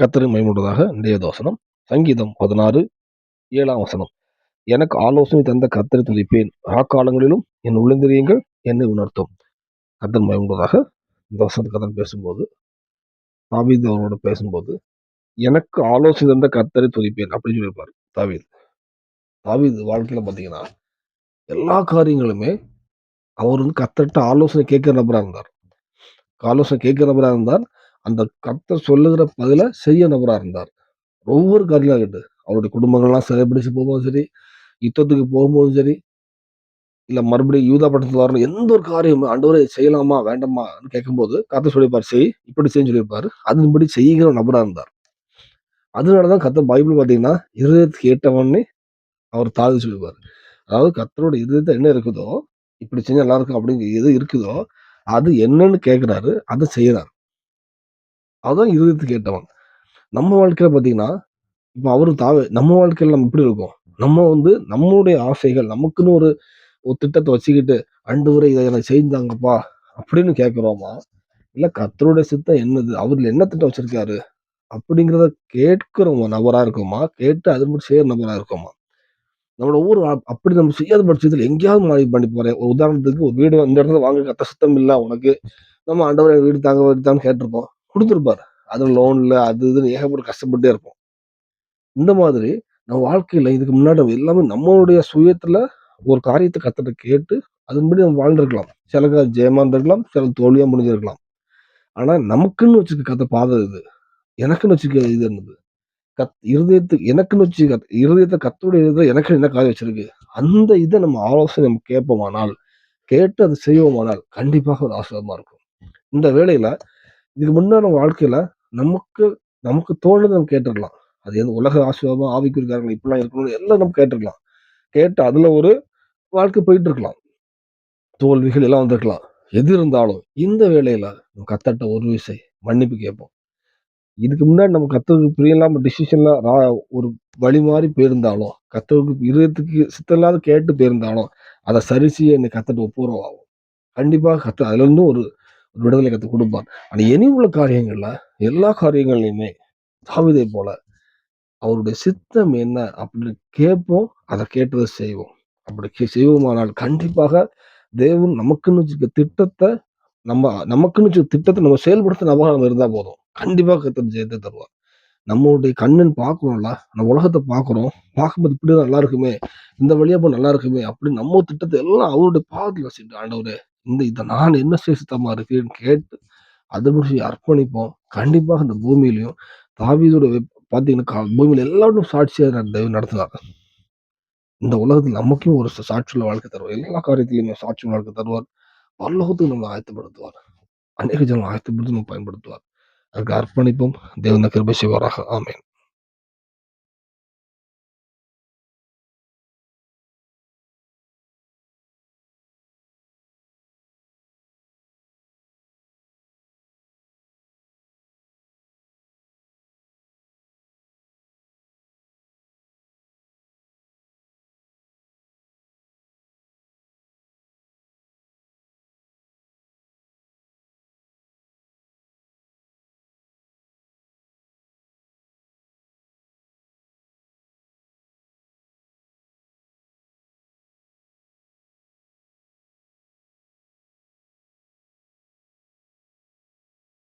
கர்த்தரை மகிமையுள்ளதாக இன்றைய தோசனம் சங்கீதம் பதினாறு ஏழாம் வசனம். எனக்கு ஆலோசனை தந்த கர்த்தரை துதிப்பேன். ராக்காலங்களிலும் என் உள்ளந்திரியங்கள் என்னை உணர்த்தும். கத்தர் மகிமையுள்ளதாக இந்த வசனத்தை கதன் பேசும்போது தாவீத் அவரோட பேசும்போது எனக்கு ஆலோசனை தந்த கத்தரை துதிப்பேன் அப்படின்னு சொல்லியிருப்பார் தாவீது. தாவீது வாழ்க்கையில் பார்த்தீங்கன்னா எல்லா காரியங்களுமே அவர் வந்து கத்தர்கிட்ட ஆலோசனை கேட்கிற நபராக இருந்தார். ஆலோசனை கேட்கிற நபராக இருந்தார். அந்த கர்த்தர் சொல்லுகிற பதில செய்ய நபராக இருந்தார். ஒவ்வொரு காரியமாக கேட்டு அவருடைய குடும்பங்கள்லாம் சிறைப்பிடிச்சு போகும்போதும் சரி யுத்தத்துக்கு போகும்போதும் சரி இல்லை மறுபடியும் யூதா பட்டத்தில் வரணும் எந்த ஒரு காரியம் ஆண்டவரை செய்யலாமா வேண்டாமான்னு கேட்கும்போது கத்தை சொல்லியிருப்பார் செய் இப்படி செய்ய சொல்லியிருப்பாரு. அதன்படி செய்கிற நபராக இருந்தார். அதனால தான் கர்த்தர் பைபிள் பார்த்தீங்கன்னா இருதயத்துக்கு ஏற்றவனே அவர் தாழ்ந்து சொல்லியிருப்பாரு அதாவது கத்தரோட இருதயத்தை என்ன இருக்குதோ இப்படி செஞ்சால் நல்லா இருக்கும் அப்படிங்கிற எது இருக்குதோ அது என்னன்னு கேட்குறாரு அதை செய்கிறார் அதுதான் இருதயத்துக்கு ஏற்றவன் நம்ம வாழ்க்கையில பார்த்தீங்கன்னா இப்போ அவரு தாவே நம்ம வாழ்க்கையில நம்ம எப்படி இருக்கோம்? நம்ம வந்து நம்மளுடைய ஆசைகள் நமக்குன்னு ஒரு ஒரு திட்டத்தை வச்சுக்கிட்டு ஆண்டவரே இதை எனக்கு செஞ்சாங்கப்பா அப்படின்னு கேட்குறோமா இல்லை கத்தருடைய சித்தம் என்னது? அவரில் என்ன திட்டம் வச்சிருக்காரு? அப்படிங்கிறத கேட்கிறவங்க நபராக இருக்கோமா? கேட்டு அதன்படி செய்யற நபராக இருக்கோமா? நம்மளோட ஊர் அப்படி நம்ம செய்யாத பட்சத்தில் எங்கேயாவது மாறி பண்ணி போகிறேன் ஒரு உதாரணத்துக்கு ஒரு வீடு இந்த இடத்துல வாங்க கத்த சுத்தம் இல்லை உனக்கு. நம்ம அண்டவரை வீடு தாங்க வீடு தாங்க கேட்டிருப்போம். கொடுத்துருப்பாரு. அது லோன்ல அது இதுன்னு ஏகப்பட்ட கஷ்டப்பட்டே இருப்போம். இந்த மாதிரி நம்ம வாழ்க்கையில இதுக்கு முன்னாடி எல்லாமே நம்மளுடைய சுயத்துல ஒரு காரியத்தை கத்தட்ட கேட்டு அதன்படி நம்ம வாழ்ந்துருக்கலாம். சில ஜெயமா இருந்திருக்கலாம் சில தோல்வியா முடிஞ்சிருக்கலாம். ஆனா நமக்குன்னு வச்சுக்க கத்த பாதை இது. எனக்குன்னு வச்சுக்க இது என்னது? கத் இருதயத்துக்கு எனக்குன்னு வச்சு கத் இருதயத்தை கத்தோடைய இருதயம் எனக்கு என்ன காரியம் வச்சிருக்கு? அந்த இதை நம்ம ஆலோசனை நம்ம கேட்போமானால் கேட்டு அதை செய்வோமானால் கண்டிப்பாக ஒரு ஆசிரியமா இருக்கும். இந்த வேலையில் இதுக்கு முன்னாடி நம்ம வாழ்க்கையில நமக்கு நமக்கு தோணுது நம்ம கேட்டுடலாம். அது எந்த உலக ஆசீர்வாதம் ஆவிக்குறிக்காரங்க இப்படிலாம் இருக்கணும் எல்லாம் நம்ம கேட்டுருக்கலாம் கேட்டு அதுல ஒரு வாழ்க்கை போயிட்டு இருக்கலாம். தோல்விகள் எல்லாம் வந்திருக்கலாம். எது இருந்தாலும் இந்த வேலையில் நம்ம கத்தட்ட ஒரு விசை மன்னிப்பு கேட்போம். இதுக்கு முன்னாடி நம்ம கத்தருக்கு புரியலாம டிசிஷன்லாம் ஒரு வழி மாறி போயிருந்தாலும் கத்தருக்கு இருதயத்துக்கு சித்தம் இல்லாத கேட்டு போயிருந்தாலும் அதை சரி செய்ய என்னை கத்தட்ட ஒப்புரவாகும். கண்டிப்பாக கத்த அதுல இருந்தும் ஒரு ஒரு விடுதலை கற்றுக் கொடுப்பார் ஆனால் இனி உள்ள காரியங்களில் எல்லா காரியங்கள்லையுமே தாவிதை போல அவருடைய சித்தம் என்ன அப்படின்னு கேட்போம் அதை கேட்டதை செய்வோம். அப்படி கே- செய்வோமானால் கண்டிப்பாக தேவன் நமக்குன்னு வச்சுக்க திட்டத்தை நம்ம நமக்குன்னு வச்சுக்க திட்டத்தை நம்ம செயல்படுத்த நபராக நம்ம போதும். கண்டிப்பாக கத்தர் ஜெயத்தை தருவார். நம்மளுடைய கண்ணன் பார்க்குறோம்ல நம்ம உலகத்தை பார்க்குறோம் பார்க்கும்போது இப்படி நல்லா இருக்குமே இந்த வழியாக போய் நல்லா இருக்குமே அப்படி நம்ம திட்டத்தை எல்லாம் அவருடைய பாதத்தில் வச்சுட்டு ஆண்டவரே இந்த இதை நான் என்ன சேசித்தமா இருக்குன்னு கேட்டு அதை முடிச்சு அர்ப்பணிப்போம். கண்டிப்பாக இந்த பூமியிலையும் தாவீதோட பார்த்தீங்கன்னா பாத்தீங்கன்னா கா- பூமியில எல்லாரும் சாட்சியாக நட- தெய்வம் இந்த உலகத்தில் நமக்கும் ஒரு சா- சாட்சியுள்ள வாழ்க்கை தருவார். எல்லா காரியத்திலையுமே சாட்சியுள்ள வாழ்க்கை தருவார். பல்லோகத்துக்கு நம்மளை ஆயத்தப்படுத்துவார். அநேக ஜனம் ஆயத்தப்படுத்தி நம்ம பயன்படுத்துவார். அதுக்கு அர்ப்பணிப்போம். தேவந்த கிருபை செய்வாராக. ஆமேன்.